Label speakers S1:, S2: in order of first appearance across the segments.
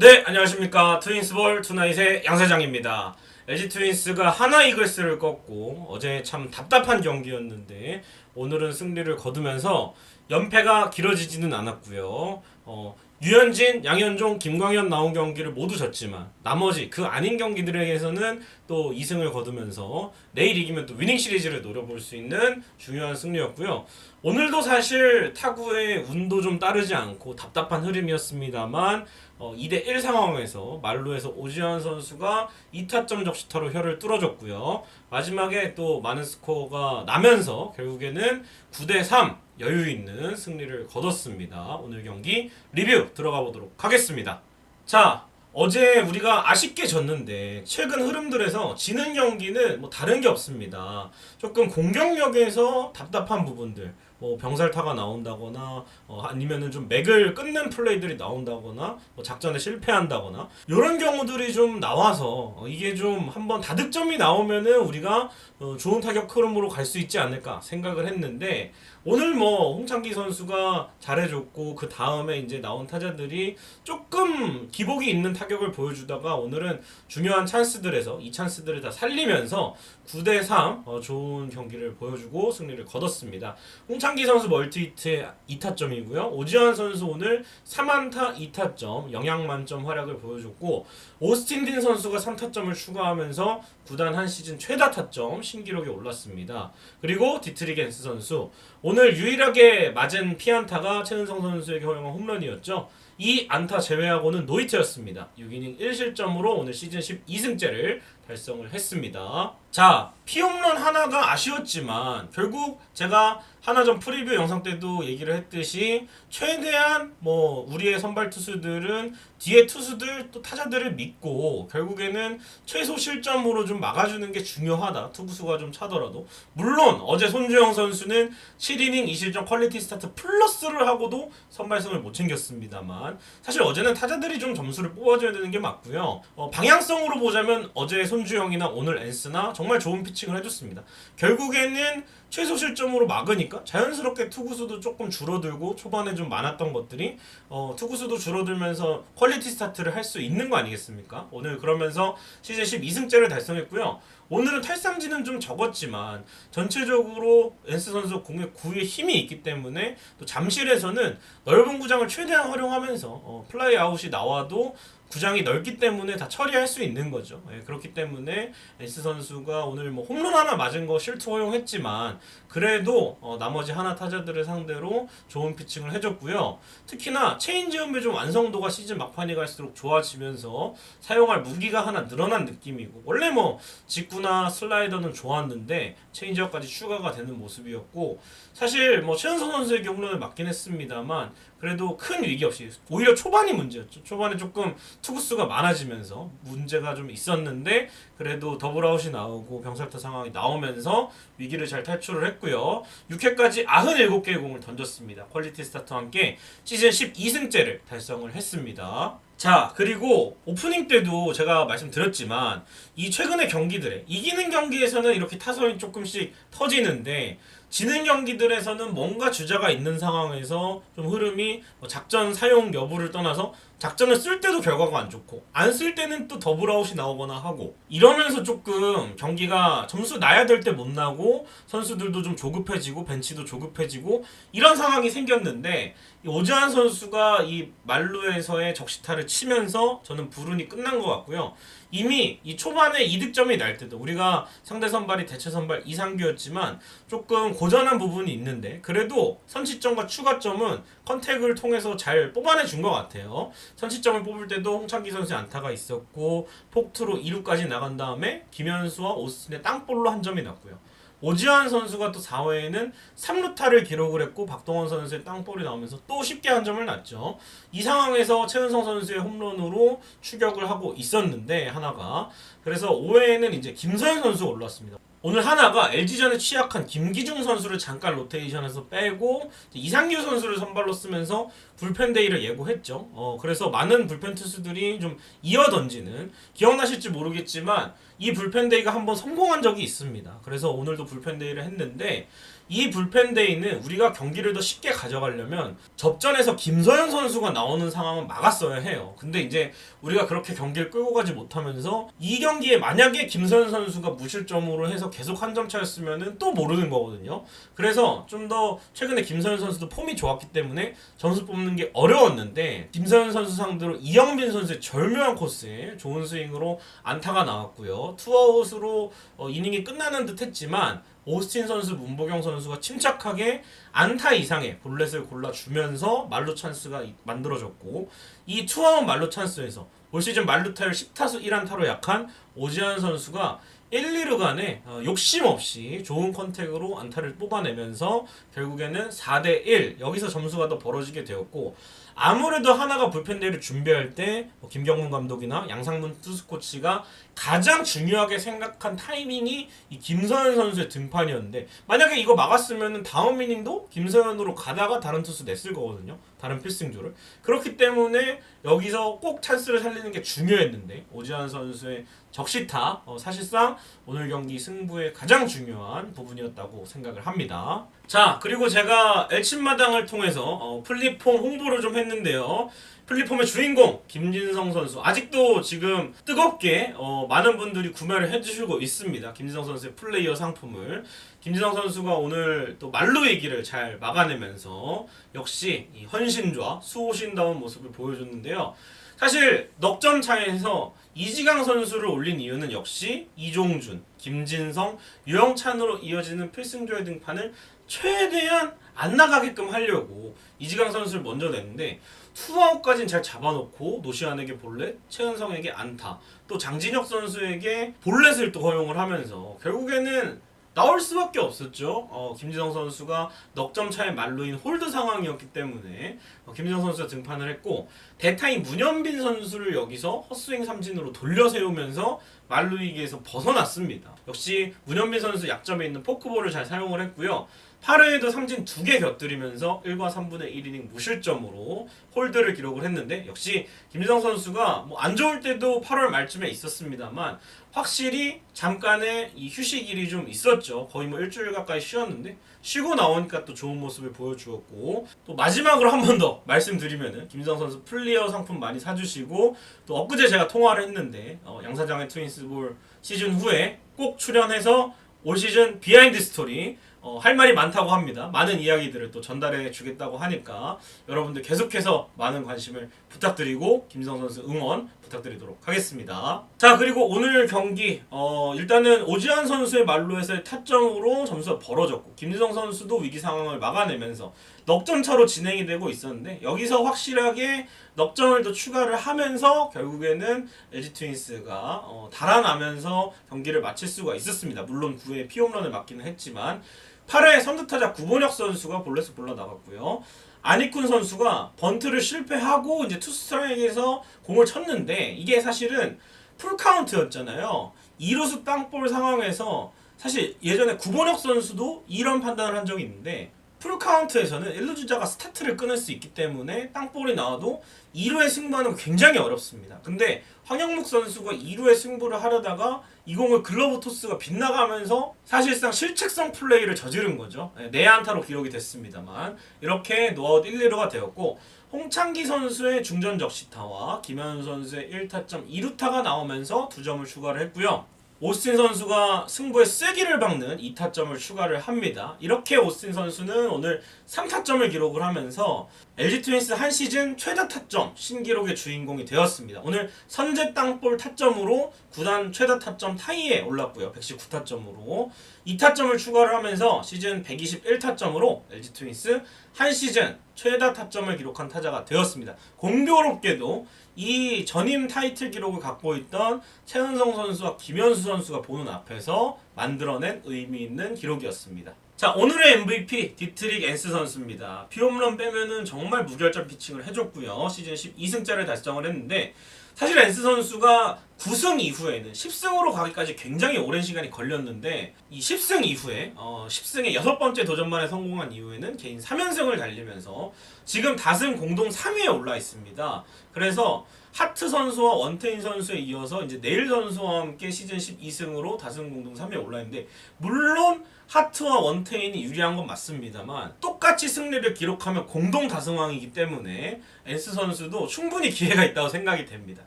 S1: 네, 안녕하십니까. 트윈스볼 투나잇의 양사장입니다. LG 트윈스가 하나 이글스를 꺾고 어제 참 답답한 경기였는데 오늘은 승리를 거두면서 연패가 길어지지는 않았고요. 어, 유현진, 양현종, 김광현 나온 경기를 모두 졌지만 나머지 그 아닌 경기들에게서는 또 2승을 거두면서 내일 이기면 또 위닝 시리즈를 노려볼 수 있는 중요한 승리였고요. 오늘도 사실 타구의 운도 좀 따르지 않고 답답한 흐름이었습니다만 어, 2대 1 상황에서 말루에서 오지환 선수가 2타점 적시타로 혀를 뚫어줬고요. 마지막에 또 많은 스코어가 나면서 결국에는 9대 3 여유 있는 승리를 거뒀습니다. 오늘 경기 리뷰 들어가 보도록 하겠습니다. 자, 어제 우리가 아쉽게 졌는데 최근 흐름들에서 지는 경기는 뭐 다른 게 없습니다. 조금 공격력에서 답답한 부분들, 뭐 병살타가 나온다거나 어, 아니면은 좀 맥을 끊는 플레이들이 나온다거나 뭐 작전에 실패한다거나 이런 경우들이 좀 나와서 어, 이게 좀 한번 다득점이 나오면은 우리가 어, 좋은 타격 흐름으로 갈 수 있지 않을까 생각을 했는데 오늘 뭐 홍창기 선수가 잘해줬고 그 다음에 이제 나온 타자들이 조금 기복이 있는 타격을 보여주다가 오늘은 중요한 찬스들에서 이 찬스들을 다 살리면서 9대 3 어, 좋은 경기를 보여주고 승리를 거뒀습니다. 홍창기 선수 멀티히트의 2타점이고요. 오지환 선수 오늘 3안타 2타점 영양 만점 활약을 보여줬고 오스틴 딘 선수가 3타점을 추가하면서 구단 한 시즌 최다 타점 신기록에 올랐습니다. 그리고 디트리겐스 선수 오늘 유일하게 맞은 피안타가 최은성 선수에게 허용한 홈런이었죠. 이 안타 제외하고는 노이트였습니다. 6이닝 1실점으로 오늘 시즌 12승째를 달성을 했습니다. 자, 피홈런 하나가 아쉬웠지만 결국 제가 하나전 프리뷰 영상 때도 얘기를 했듯이 최대한 뭐 우리의 선발 투수들은 뒤에 투수들 또 타자들을 믿고 결국에는 최소 실점으로 좀 막아주는 게 중요하다. 투구수가 좀 차더라도 물론 어제 손주영 선수는 7이닝 2실점 퀄리티 스타트 플러스를 하고도 선발승을 못 챙겼습니다만 사실 어제는 타자들이 좀 점수를 뽑아줘야 되는 게 맞고요. 어, 방향성으로 보자면 어제 손주영이나 오늘 엔스나 정말 좋은 피칭을 해줬습니다. 결국에는 최소 실점으로 막으니까 자연스럽게 투구수도 조금 줄어들고 초반에 좀 많았던 것들이 어, 투구수도 줄어들면서 퀄리티 스타트를 할 수 있는 거 아니겠습니까? 오늘 그러면서 시즌 12승째를 달성했고요. 오늘은 탈삼진은 좀 적었지만 전체적으로 엔스 선수 공의 구위에 힘이 있기 때문에 또 잠실에서는 넓은 구장을 최대한 활용하면서 어, 플라이 아웃이 나와도 구장이 넓기 때문에 다 처리할 수 있는 거죠. 예, 그렇기 때문에 에스 선수가 오늘 뭐 홈런 하나 맞은 거 실투 허용했지만 그래도 어, 나머지 하나 타자들을 상대로 좋은 피칭을 해줬고요. 특히나 체인지업의 좀 완성도가 시즌 막판이 갈수록 좋아지면서 사용할 무기가 하나 늘어난 느낌이고 원래 뭐 직구나 슬라이더는 좋았는데 체인지업까지 추가가 되는 모습이었고 사실 뭐 최은성 선수에게 홈런을 맞긴 했습니다만 그래도 큰 위기 없이 오히려 초반이 문제였죠. 초반에 조금 투구수가 많아지면서 문제가 좀 있었는데 그래도 더블아웃이 나오고 병살타 상황이 나오면서 위기를 잘 탈출을 했고요. 6회까지 97개의 공을 던졌습니다. 퀄리티 스타트와 함께 시즌 12승째를 달성을 했습니다. 자, 그리고 오프닝 때도 제가 말씀드렸지만 이 최근의 경기들에 이기는 경기에서는 이렇게 타선이 조금씩 터지는데 지는 경기들에서는 뭔가 주자가 있는 상황에서 좀 흐름이 뭐 작전 사용 여부를 떠나서 작전을 쓸 때도 결과가 안 좋고 안 쓸 때는 또 더블아웃이 나오거나 하고 이러면서 조금 경기가 점수 나야 될 때 못 나고 선수들도 좀 조급해지고 벤치도 조급해지고 이런 상황이 생겼는데 이 오지환 선수가 이 말루에서의 적시타를 치면서 저는 불운이 끝난 것 같고요. 이미 이 초반에 이득점이 날 때도 우리가 상대 선발이 대체 선발 이상규였지만 조금 고전한 부분이 있는데 그래도 선취점과 추가점은 컨택을 통해서 잘 뽑아내 준 것 같아요. 선취점을 뽑을 때도 홍창기 선수의 안타가 있었고 폭투로 2루까지 나간 다음에 김현수와 오스틴의 땅볼로 한 점이 났고요. 오지환 선수가 또 4회에는 3루타를 기록을 했고 박동원 선수의 땅볼이 나오면서 또 쉽게 한 점을 났죠. 이 상황에서 최은성 선수의 홈런으로 추격을 하고 있었는데 하나가 그래서 5회에는 이제 김서현 선수가 올랐습니다. 오늘 하나가 LG전에 취약한 김기중 선수를 잠깐 로테이션에서 빼고 이상규 선수를 선발로 쓰면서 불펜 데이를 예고했죠. 어, 그래서 많은 불펜 투수들이 좀 이어 던지는 기억나실지 모르겠지만 이 불펜 데이가 한번 성공한 적이 있습니다. 그래서 오늘도 불펜 데이를 했는데 이 불펜데이는 우리가 경기를 더 쉽게 가져가려면 접전에서 김서현 선수가 나오는 상황은 막았어야 해요. 근데 이제 우리가 그렇게 경기를 끌고 가지 못하면서 이 경기에 만약에 김서현 선수가 무실점으로 해서 계속 한 점 차였으면은 또 모르는 거거든요. 그래서 좀 더 최근에 김서현 선수도 폼이 좋았기 때문에 점수 뽑는 게 어려웠는데 김서현 선수 상대로 이영빈 선수의 절묘한 코스에 좋은 스윙으로 안타가 나왔고요. 투아웃으로 어, 이닝이 끝나는 듯 했지만 오스틴 선수, 문보경 선수가 침착하게 안타 이상의 볼넷을 골라주면서 말루 찬스가 이- 만들어졌고 이 투아웃 말루 찬스에서 올 시즌 말루 타율 10타수 1안타로 약한 오지환 선수가 1, 2루 간에 어, 욕심 없이 좋은 컨택으로 안타를 뽑아내면서 결국에는 4대 1 여기서 점수가 더 벌어지게 되었고 아무래도 하나가 불펜대를 준비할 때 뭐 김경문 감독이나 양상문 투수 코치가 가장 중요하게 생각한 타이밍이 이 김서현 선수의 등판이었는데 만약에 이거 막았으면 다음 이닝도 김서현으로 가다가 다른 투수 냈을 거거든요. 다른 필승조를. 그렇기 때문에 여기서 꼭 찬스를 살리는 게 중요했는데 오지환 선수의 적시타 어, 사실상 오늘 경기 승부의 가장 중요한 부분이었다고 생각을 합니다. 자 그리고 제가 엘친마당을 통해서 어, 플리폼 홍보를 좀 했는데요. 플리폼의 주인공 김진성 선수 아직도 지금 뜨겁게 어, 많은 분들이 구매를 해주시고 있습니다. 김진성 선수의 플레이어 상품을 김진성 선수가 오늘 또 말로 얘기를 잘 막아내면서 역시 이 헌신과 수호신다운 모습을 보여줬는데요. 사실 넉점 차에서 이지강 선수를 올린 이유는 역시 이종준, 김진성, 유영찬으로 이어지는 필승조의 등판을 최대한 안 나가게끔 하려고 이지강 선수를 먼저 냈는데 투아웃까지는 잘 잡아놓고 노시안에게 볼넷, 최은성에게 안타, 또 장진혁 선수에게 볼넷을 또 허용을 하면서 결국에는 나올 수밖에 없었죠. 어, 김지성 선수가 넉 점 차의 말로인 홀드 상황이었기 때문에 어, 김지성 선수가 등판을 했고 대타인 문현빈 선수를 여기서 헛스윙 삼진으로 돌려 세우면서 말루이기에서 벗어났습니다. 역시 문현빈 선수 약점에 있는 포크볼을 잘 사용을 했고요. 8회에도 삼진 2개 곁들이면서 1과 3분의 1이닝 무실점으로 홀드를 기록을 했는데 역시 김지성 선수가 뭐 안 좋을 때도 8월 말쯤에 있었습니다만 확실히 잠깐의 이 휴식일이 좀 있었죠. 거의 뭐 일주일 가까이 쉬었는데 쉬고 나오니까 또 좋은 모습을 보여주었고 또 마지막으로 한 번 더 말씀드리면은 김지성 선수 플리어 상품 많이 사주시고 또 엊그제 제가 통화를 했는데 어, 양사장의 트윈스볼 시즌 후에 꼭 출연해서 올 시즌 비하인드 스토리 어, 할 말이 많다고 합니다. 많은 이야기들을 또 전달해 주겠다고 하니까 여러분들 계속해서 많은 관심을 부탁드리고 김성 선수 응원 부탁드리도록 하겠습니다. 자 그리고 오늘 경기 어, 일단은 오지환 선수의 말로에서의 타점으로 점수가 벌어졌고 김지성 선수도 위기 상황을 막아내면서 넉점 차로 진행이 되고 있었는데 여기서 확실하게 넉점을 더 추가를 하면서 결국에는 LG 트윈스가 어, 달아나면서 경기를 마칠 수가 있었습니다. 물론 9회 피홈런을 맞기는 했지만 8회 선두타자 구본혁 선수가 볼넷을 불러 나갔고요. 아니쿤 선수가 번트를 실패하고 이제 투 스트라이크에서 공을 쳤는데 이게 사실은 풀 카운트였잖아요. 2루수 땅볼 상황에서 사실 예전에 구본혁 선수도 이런 판단을 한 적이 있는데 풀 카운트에서는 1루 주자가 스타트를 끊을 수 있기 때문에 땅볼이 나와도 2루에 승부하는 건 굉장히 어렵습니다. 근데 황영묵 선수가 2루에 승부를 하려다가 이 공을 글러브 토스가 빗나가면서 사실상 실책성 플레이를 저지른 거죠. 네, 내안타로 기록이 됐습니다만 이렇게 노아웃 1, 2루가 되었고 홍창기 선수의 중전 적시타와 김현우 선수의 1타점 2루타가 나오면서 두 점을 추가를 했고요. 오스틴 선수가 승부에 쐐기를 박는 2타점을 추가를 합니다. 이렇게 오스틴 선수는 오늘 3타점을 기록을 하면서 LG 트윈스 한 시즌 최다 타점 신기록의 주인공이 되었습니다. 오늘 선제 땅볼 타점으로 구단 최다 타점 타이에 올랐고요. 119타점으로 2타점을 추가를 하면서 시즌 121타점으로 LG 트윈스 한 시즌 최다 타점을 기록한 타자가 되었습니다. 공교롭게도 이 전임 타이틀 기록을 갖고 있던 최은성 선수와 김현수 선수가 보는 앞에서 만들어낸 의미 있는 기록이었습니다. 자 오늘의 MVP 디트릭 앤스 선수입니다. 피홈런 빼면은 정말 무결점 피칭을 해줬고요. 시즌 12승짜를 달성을 했는데 사실 엔스 선수가 9승 이후에는 10승으로 가기까지 굉장히 오랜 시간이 걸렸는데 이 10승 이후에 어 10승의 여섯 번째 도전만에 성공한 이후에는 개인 3연승을 달리면서 지금 다승 공동 3위에 올라 있습니다. 그래서 하트 선수와 원태인 선수에 이어서 이제 네일 선수와 함께 시즌 12승으로 다승 공동 3위에 올라 있는데 물론 하트와 원태인이 유리한 건 맞습니다만 똑같이 승리를 기록하면 공동 다승왕이기 때문에 엔스 선수도 충분히 기회가 있다고 생각이 됩니다.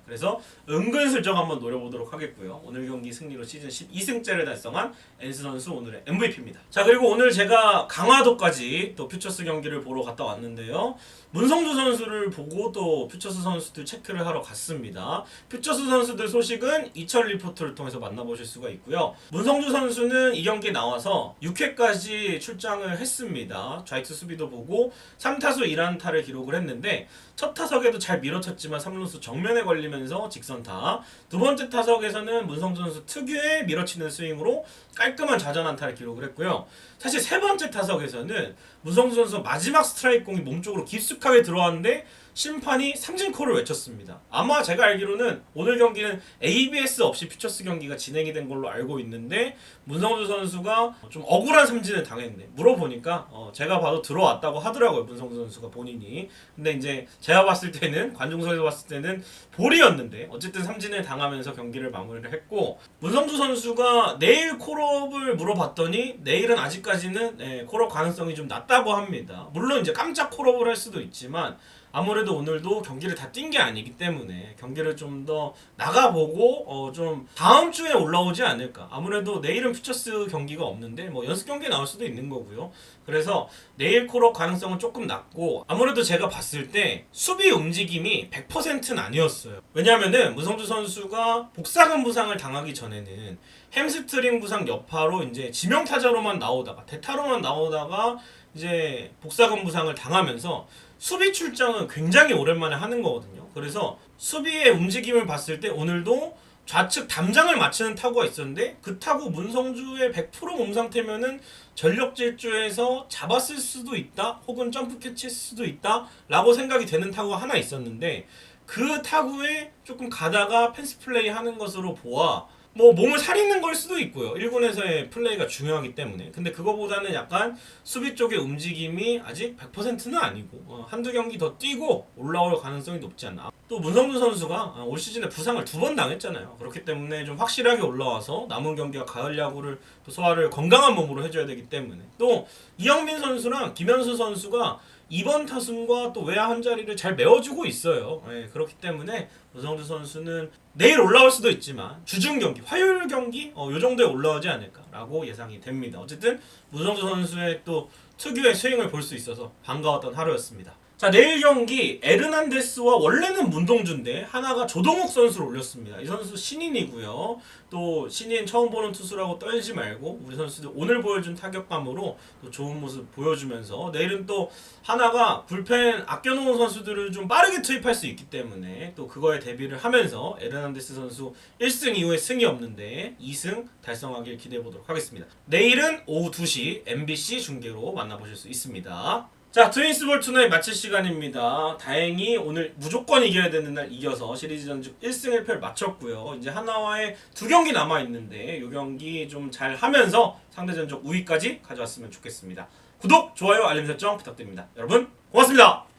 S1: 그래서 은근슬쩍 한번 노려보도록 하겠고요. 오늘 경기 승리로 시즌 12승째를 달성한 엔스 선수 오늘의 MVP입니다. 자 그리고 오늘 제가 강화도까지 또 퓨처스 경기를 보러 갔다 왔는데요. 문성주 선수를 보고 또 퓨처스 선수들 체크를 하러 갔습니다. 퓨처스 선수들 소식은 이철 리포트를 통해서 만나보실 수가 있고요. 문성주 선수는 이 경기에 나와서 6회까지 출장을 했습니다. 좌익수 수비도 보고 3타수 1안타를 기록을 했는데 첫 타석에도 잘 밀어쳤지만 3루수 정면에 걸리면서 직선타 두 번째 타석에서는 문성주 선수 특유의 밀어치는 스윙으로 깔끔한 좌전안타를 기록을 했고요. 사실 세 번째 타석에서는 문성주 선수 마지막 스트라이크 공이 몸쪽으로 깊숙 하게 들어왔는데 심판이 삼진콜을 외쳤습니다. 아마 제가 알기로는 오늘 경기는 ABS 없이 퓨처스 경기가 진행이 된 걸로 알고 있는데 문성주 선수가 좀 억울한 삼진을 당했는데 물어보니까 어, 제가 봐도 들어왔다고 하더라고요 문성주 선수가 본인이. 근데 이제 제가 봤을 때는 관중석에서 봤을 때는 볼이었는데 어쨌든 삼진을 당하면서 경기를 마무리를 했고 문성주 선수가 내일 콜업을 물어봤더니 내일은 아직까지는 네, 콜업 가능성이 좀 낮다고 합니다. 물론 이제 깜짝 콜업을 할 수도 있지만 아무래도 오늘도 경기를 다 뛴 게 아니기 때문에 경기를 좀 더 나가보고 어 좀 다음 주에 올라오지 않을까. 아무래도 내일은 퓨처스 경기가 없는데 뭐 연습 경기 나올 수도 있는 거고요. 그래서 내일 콜업 가능성은 조금 낮고 아무래도 제가 봤을 때 수비 움직임이 100%는 아니었어요. 왜냐하면은 문성주 선수가 복사근 부상을 당하기 전에는 햄스트링 부상 여파로 이제 지명 타자로만 나오다가 대타로만 나오다가 이제 복사근 부상을 당하면서 수비 출장은 굉장히 오랜만에 하는 거거든요. 그래서 수비의 움직임을 봤을 때 오늘도 좌측 담장을 맞추는 타구가 있었는데 그 타구 문성주의 100%몸 상태면은 전력 질주에서 잡았을 수도 있다 혹은 점프 캐치했을 수도 있다 라고 생각이 되는 타구가 하나 있었는데 그 타구에 조금 가다가 펜스 플레이 하는 것으로 보아 뭐 몸을 사리는 걸 수도 있고요. 1군에서의 플레이가 중요하기 때문에. 근데 그거보다는 약간 수비 쪽의 움직임이 아직 100%는 아니고 어, 한두 경기 더 뛰고 올라올 가능성이 높지 않나. 또 문성준 선수가 어, 올 시즌에 부상을 두 번 당했잖아요. 그렇기 때문에 좀 확실하게 올라와서 남은 경기와 가을 야구를 또 소화를 건강한 몸으로 해줘야 되기 때문에. 또 이영민 선수랑 김현수 선수가 이번 타순과 또 외야 한 자리를 잘 메워주고 있어요. 예, 그렇기 때문에 문성주 선수는 내일 올라올 수도 있지만 주중 경기, 화요일 경기 어, 요 정도에 올라오지 않을까라고 예상이 됩니다. 어쨌든 문성주 선수의 또 특유의 스윙을 볼 수 있어서 반가웠던 하루였습니다. 자 내일 경기 에르난데스와 원래는 문동주인데 하나가 조동욱 선수를 올렸습니다. 이 선수 신인이고요. 또 신인 처음 보는 투수라고 떨지 말고 우리 선수들 오늘 보여준 타격감으로 또 좋은 모습 보여주면서 내일은 또 하나가 불펜 아껴놓은 선수들을 좀 빠르게 투입할 수 있기 때문에 또 그거에 대비를 하면서 에르난데스 선수 1승 이후에 승이 없는데 2승 달성하길 기대해 보도록 하겠습니다. 내일은 오후 2시 MBC 중계로 만나보실 수 있습니다. 자 트윈스볼 투나잇 마칠 시간입니다. 다행히 오늘 무조건 이겨야 되는 날 이겨서 시리즈 전적 1승 1패를 마쳤고요. 이제 하나와의 두 경기 남아 있는데 이 경기 좀 잘 하면서 상대 전적 우위까지 가져왔으면 좋겠습니다. 구독, 좋아요, 알림 설정 부탁드립니다. 여러분 고맙습니다.